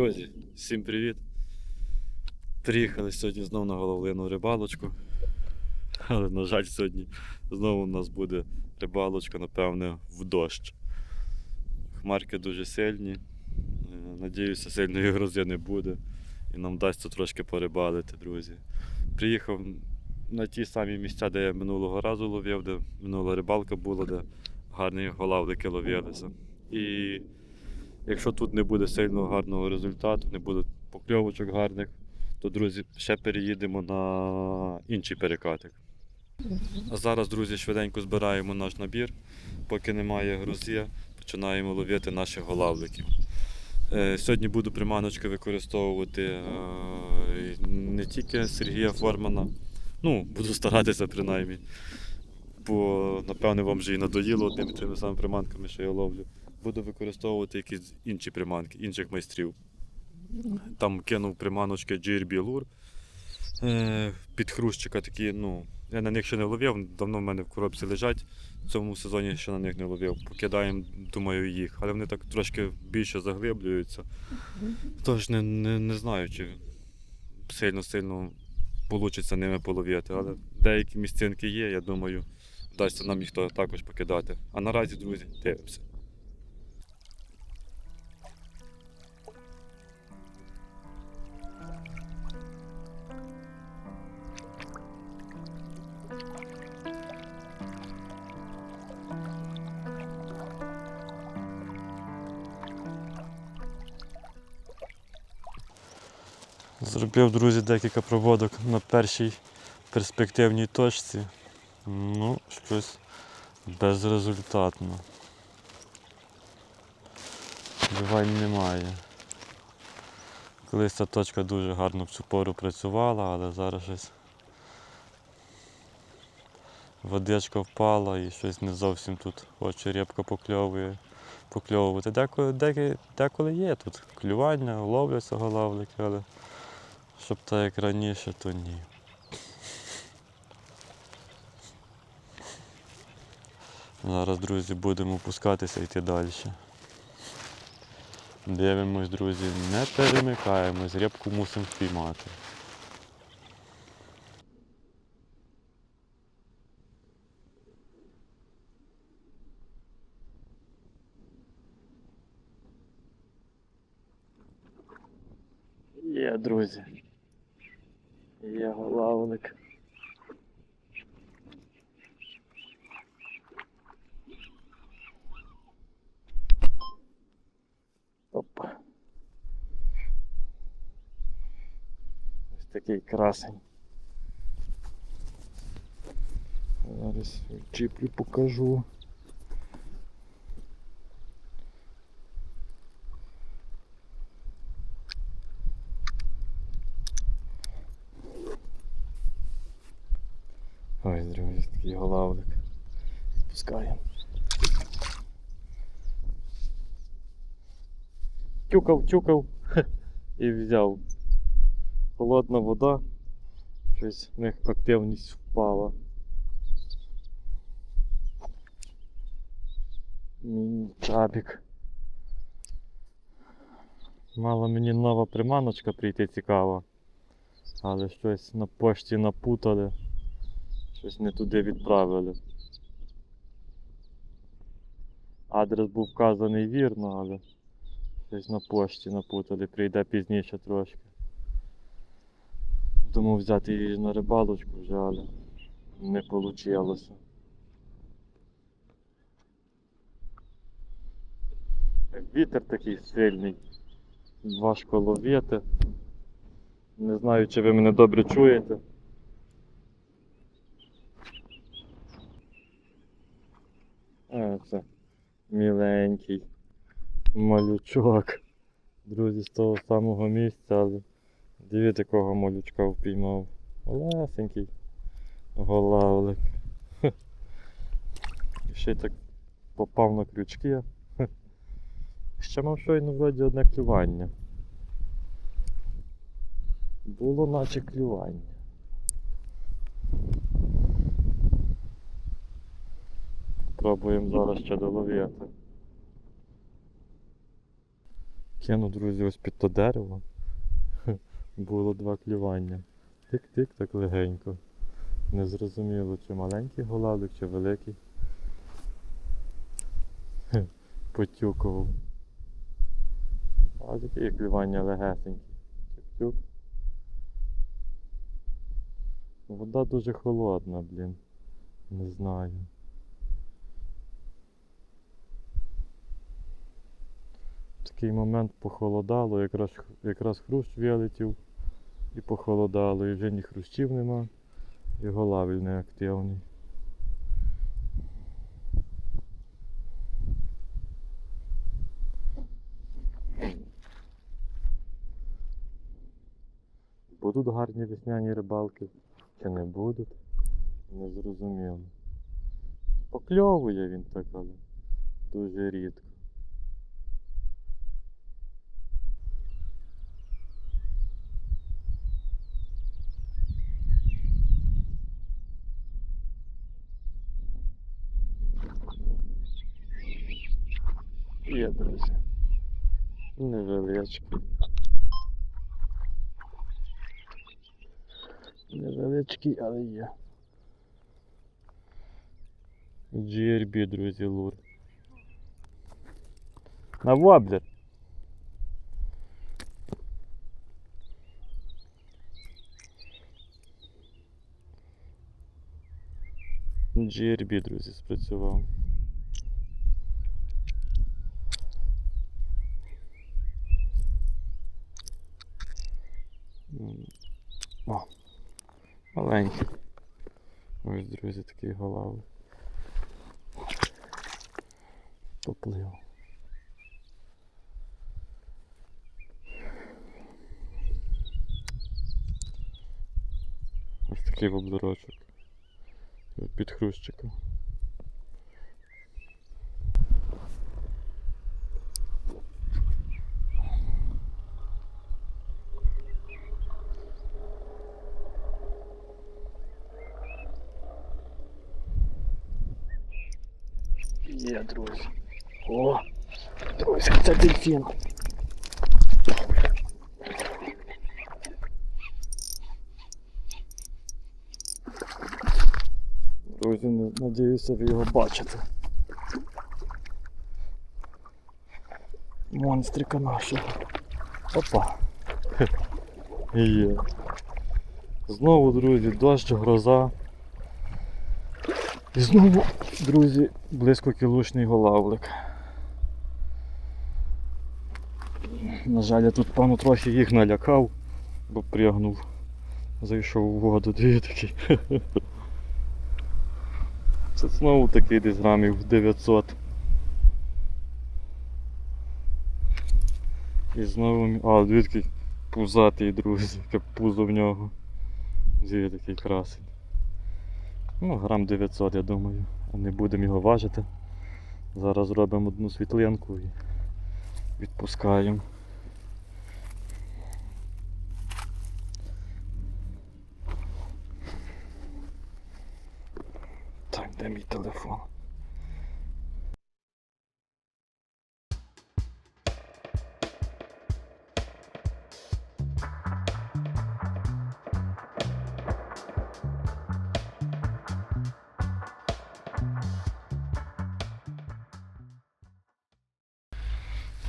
Друзі, всім привіт! Приїхали сьогодні знову на головлену рибалочку. Але, на жаль, сьогодні знову у нас буде рибалочка, напевне, в дощ. Хмарки дуже сильні. Е, Надіюся, сильної грози не буде. І нам вдасться трошки порибалити, друзі. Приїхав на ті самі місця, де я минулого разу ловив, де минула рибалка була, де гарні голавлики ловилися. І Якщо тут не буде сильно гарного результату, не буде покльовочок гарних, то, друзі, ще переїдемо на інший перекатик. А зараз, друзі, швиденько збираємо наш набір. Поки немає грузі, починаємо ловити наших голавликів. Е, Сьогодні буду приманочки використовувати е, не тільки Сергія Формана. Ну, буду старатися принаймні. Бо, напевне, вам вже і надоїло тими самими приманками, що я ловлю буду використовувати якісь інші приманки, інших майстрів. Там кинув приманочки GRB Lure. Е, під хрущика такі, ну, я на них ще не ловив, давно в мене в коробці лежать. В цьому сезоні ще на них не ловив. Покидаємо, думаю, їх. Але вони так трошки більше заглиблюються. Тож не, не, не знаю, чи сильно-сильно вийде ними половити. Але деякі місцинки є, я думаю, вдасться нам їх також покидати. А наразі, друзі, дивимося. Зробив, друзі, декілька проводок на першій перспективній точці. Ну, щось безрезультатно. Бивань немає. Колись ця точка дуже гарно в цю пору працювала, але зараз щось водичка впала і щось не зовсім тут хоче рибка покльовує, покльовувати. Деколи, деколи є тут клювання, ловляться голавлики, але щоб так як раніше, то ні. Зараз, друзі, будемо опускатися і йти далі. Дивимось, друзі, не перемикаємось, рибку мусимо впіймати. Є, друзі. Є голавник. Опа. Ось такий красень. Зараз чіплю покажу. Ось, друзі, такий голавник. Пускаємо. Тюкав, тюкав і взяв. Холодна вода. Щось в них активність впала. Мій чабік. Мала мені нова приманочка прийти цікава. Але щось на пошті напутали. Щось не туди відправили. Адрес був вказаний вірно, але щось на пошті напутали, прийде пізніше трошки. Думав взяти її на рибалочку вже, але не вийшло. Вітер такий сильний, важко ловити. Не знаю, чи ви мене добре чуєте. Це міленький малючок. Друзі, з того самого місця, але дивіться, якого малючка впіймав. Малесенький голавлик. І ще так попав на крючки. Ще мав щойно вроді одне клювання. Було наче клювання. Пробуємо зараз ще доловити. Кину, друзі, ось під то дерево. Було два клювання. Тик-тик, так легенько. Не зрозуміло, чи маленький голавлик, чи великий. Потюкував. А такі клювання легесенькі. Тюк-тюк. Вода дуже холодна, блін. Не знаю. Такий момент похолодало, якраз, якраз хрущ вилетів і похолодало, і вже ні хрущів нема, і голавель не активний. Будуть гарні весняні рибалки чи не будуть? Не зрозуміло. Покльовує він так, але дуже рідко. Невеличкий. Невеличкий, але є. GRB, друзі, лур. На воблер. GRB, друзі, спрацював. Маленький. Ось, друзі, такий голавий. Поплив. Ось такий воблерочок. Під хрущиком. Є, друзі. О, друзі, це дельфін. Друзі, надіюся, ви його бачите. Монстрика нашого. Опа. Є. Знову, друзі, дощ, гроза. І знову, друзі, близько кілушний голавлик. На жаль, я тут пану трохи їх налякав, бо пригнув. Зайшов у воду, дві такі. Це знову такий десь грамів 900. І знову. А, дві такий пузатий, друзі, яке пузо в нього. Дві такий красень. Ну, грам 900, я думаю. Не будемо його важити. Зараз зробимо одну світлинку і відпускаємо. Так, де мій телефон?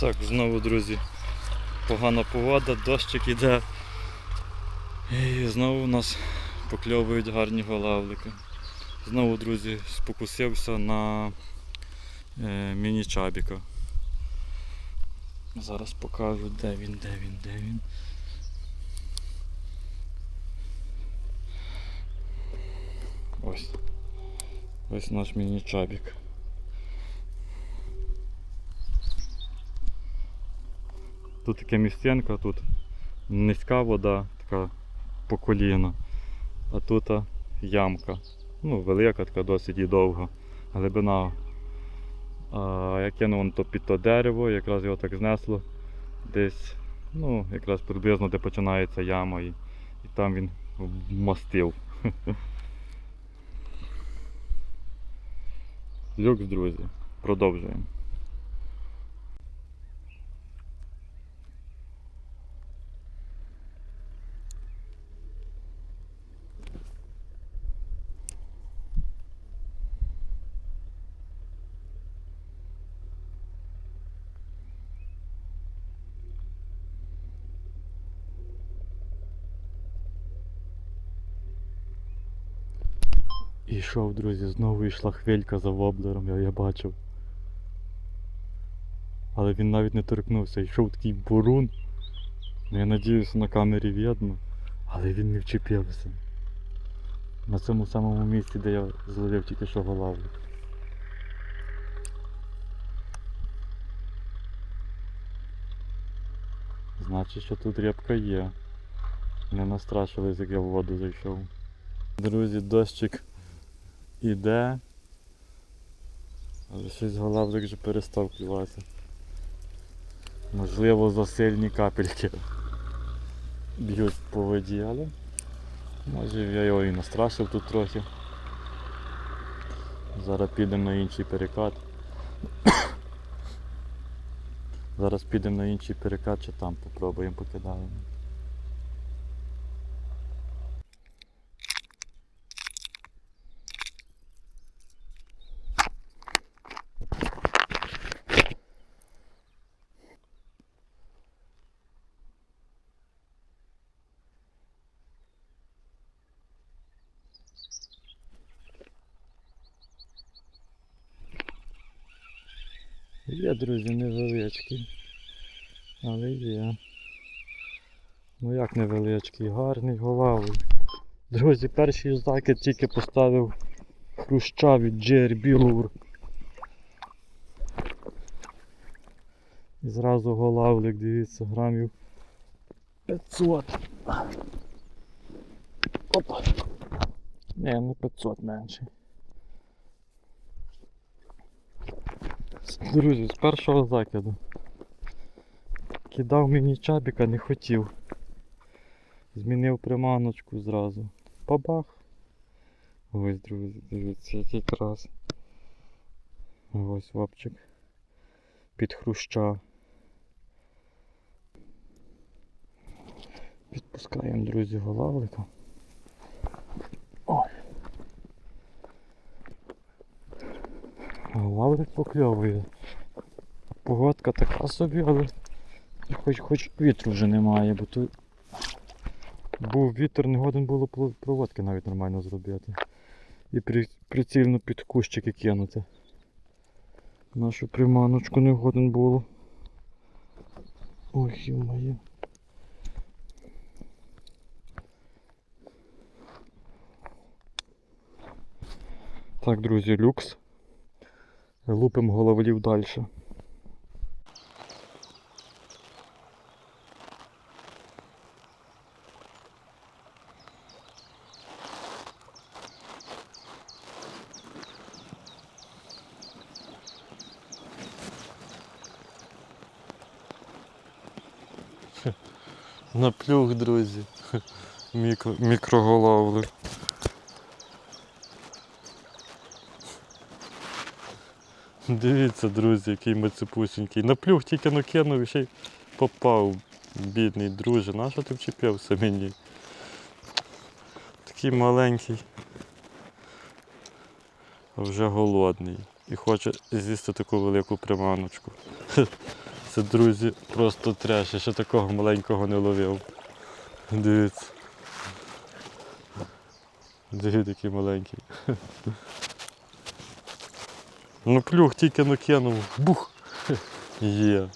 Так, знову, друзі, погана погода, дощик іде. І знову у нас покльовують гарні голавлики. Знову, друзі, спокусився на е, міні-чабіка. Зараз покажу, де він, де він, де він. Ось. Ось наш міні-чабік. Тут така місцинка, тут низька вода, така по коліна, а тут ямка. Ну, велика, така досить і довга. Глибина. А, я кинув вон то під то дерево, якраз його так знесло десь, ну, якраз приблизно де починається яма і, і там він вмастив. Люкс, друзі. Продовжуємо. І йшов, друзі, знову йшла хвилька за воблером, я, я бачив. Але він навіть не торкнувся, йшов такий бурун. Ну, я надіюся на камері видно, але він не вчепився. На цьому самому місці, де я зловив тільки що голавлю. Значить, що тут рябка є. Не настрашились, як я в воду зайшов. Друзі, дощик іде. Але щось голавлик вже перестав клюватися. Можливо, засильні капельки б'ють по воді, але може я його і настрашив тут трохи. Зараз підемо на інший перекат. Зараз підемо на інший перекат чи там попробуємо покидаємо. Є, друзі, невеличкий. Але є. Ну як невеличкий, гарний голавий. Друзі, перший закид тільки поставив хруща від JRB Lure. І зразу голавлик, дивіться, грамів 500. Опа. Не, не 500 менше. Друзі, з першого закиду. Кидав мені чабіка, не хотів. Змінив приманочку зразу. Бабах. Ось, друзі, дивіться, який крас. Ось вапчик. Під хруща. Підпускаємо, друзі, голавлика. Голавлик покльовує. Погодка така собі, але хоч, хоч вітру вже немає, бо тут був вітер, не годен було проводки навіть нормально зробити. І при, прицільно під кущики кинути. Нашу приманочку не годен було. Ой, моє. Так, друзі, люкс. Лупимо головлів далі. На плюх, друзі. Мікро, мікроголовли. Дивіться, друзі, який мацепусінький. На плюх тільки накинув і ще й попав. Бідний друже, нащо ти вчепився мені? Такий маленький. А вже голодний. І хоче з'їсти таку велику приманочку. Це, друзі, просто треш. Я ще такого маленького не ловив. Дивіться. Дивіться, який маленький. Ну плюх тільки накинув. Бух! Є.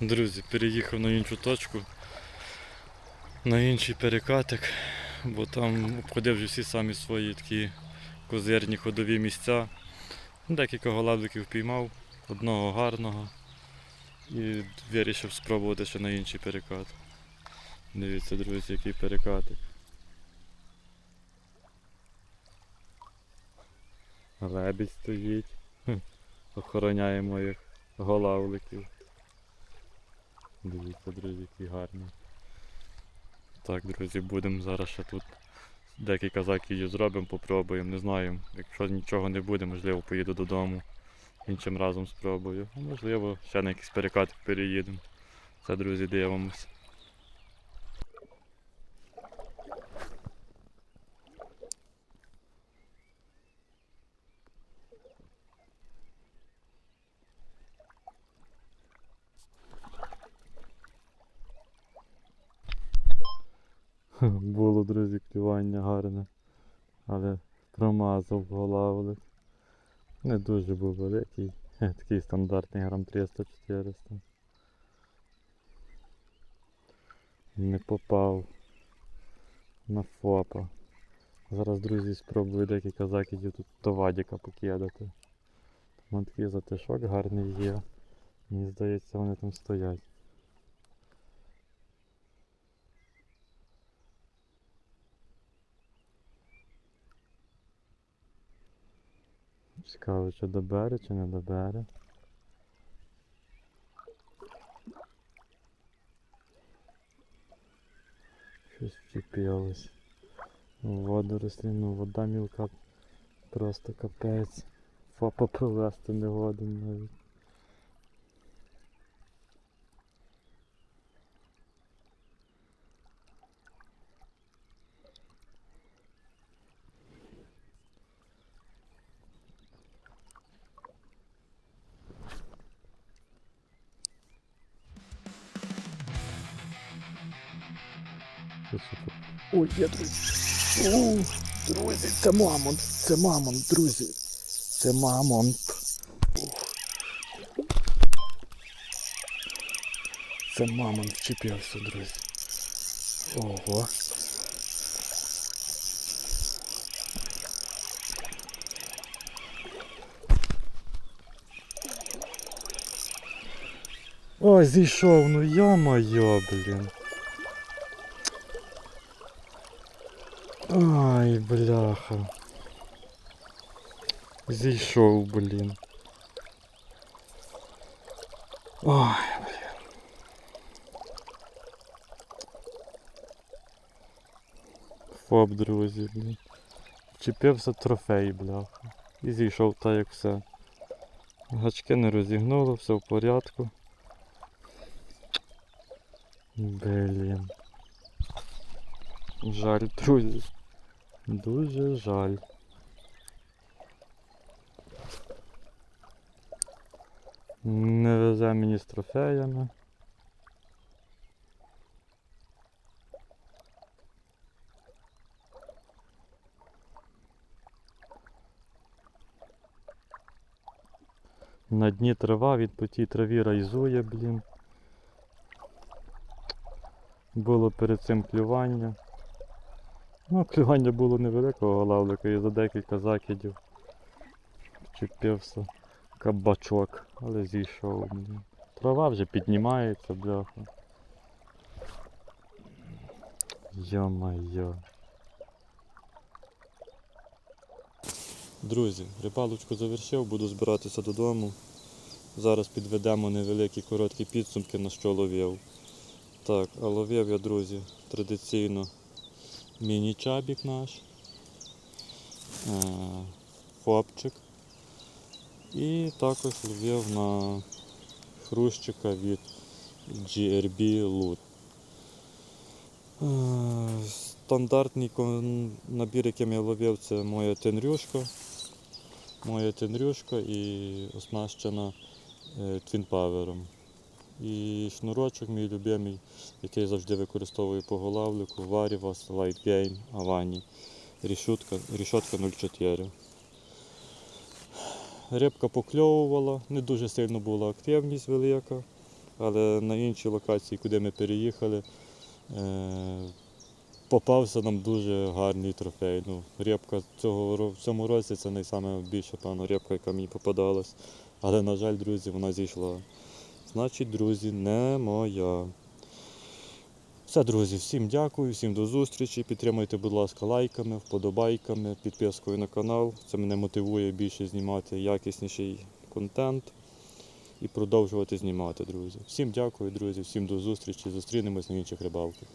Друзі, переїхав на іншу точку, на інший перекатик, бо там обходив вже всі самі свої такі козирні ходові місця. Декілька голавликів піймав, одного гарного і вирішив спробувати ще на інший перекат. Дивіться, друзі, який перекатик. Лебідь стоїть. Хм, Охороняє моїх голавликів. Дивіться, друзі, який гарний. Так, друзі, будемо зараз ще тут декілька закидів зробимо, попробуємо, не знаю. Якщо нічого не буде, можливо, поїду додому іншим разом спробую. А можливо, ще на якийсь перекат переїдемо. Це, друзі, дивимось. Було, друзі, клювання гарне, але промазав голову. Не дуже був великий, такий стандартний грам 300-400. Не попав на фопа. Зараз, друзі, спробую декілька закидів тут товадіка покидати. Там такий затишок гарний є. Мені здається, вони там стоять. Цікаво, чи добере, чи не добере. Щось вчепилось. Воду водорослі, ну вода мілка просто капець. Фопа провести не годен навіть. Я друзі. О, друзі, це мамонт, це мамонт, друзі. Це мамонт. Це мамонт вчепився, друзі. Ого. Ой, зійшов, ну йо-моє, блін. Ай, бляха. Зійшов, блін. Ой, блін. Фоп, друзі, блін. Вчепився трофей, бляха. І зійшов так, як все. Гачки не розігнуло, все в порядку. Блін. Жаль, друзі. Дуже жаль. Не везе мені з трофеями. На дні трава, він по тій траві райзує, блін. Було перед цим клювання. Ну, клювання було невеликого лавлика і за декілька закидів вчепився кабачок, але зійшов. Трава вже піднімається, бляха. Йо-майо. Друзі, рибалочку завершив, буду збиратися додому. Зараз підведемо невеликі короткі підсумки, на що ловив. Так, а ловив я, друзі, традиційно міні-чабік наш, е, фопчик. І також ловив на хрущика від GRB Loot. Е, Стандартний набір, яким я ловив, це моя тенрюшка. Моя тенрюшка і оснащена твінпавером. І шнурочок мій любимий, який завжди використовую по голавлику, Varivas, Light Game, Avani. Рішутка, рішотка 0,4. Рибка покльовувала, не дуже сильно була активність велика, але на іншій локації, куди ми переїхали, е, попався нам дуже гарний трофей. Ну, рибка цього, в цьому році це найбільша рибка, яка мені попадалась. Але, на жаль, друзі, вона зійшла. Значить, друзі, не моя. Все, друзі, всім дякую, всім до зустрічі. Підтримуйте, будь ласка, лайками, вподобайками, підпискою на канал. Це мене мотивує більше знімати якісніший контент і продовжувати знімати, друзі. Всім дякую, друзі, всім до зустрічі. Зустрінемось на інших рибалках.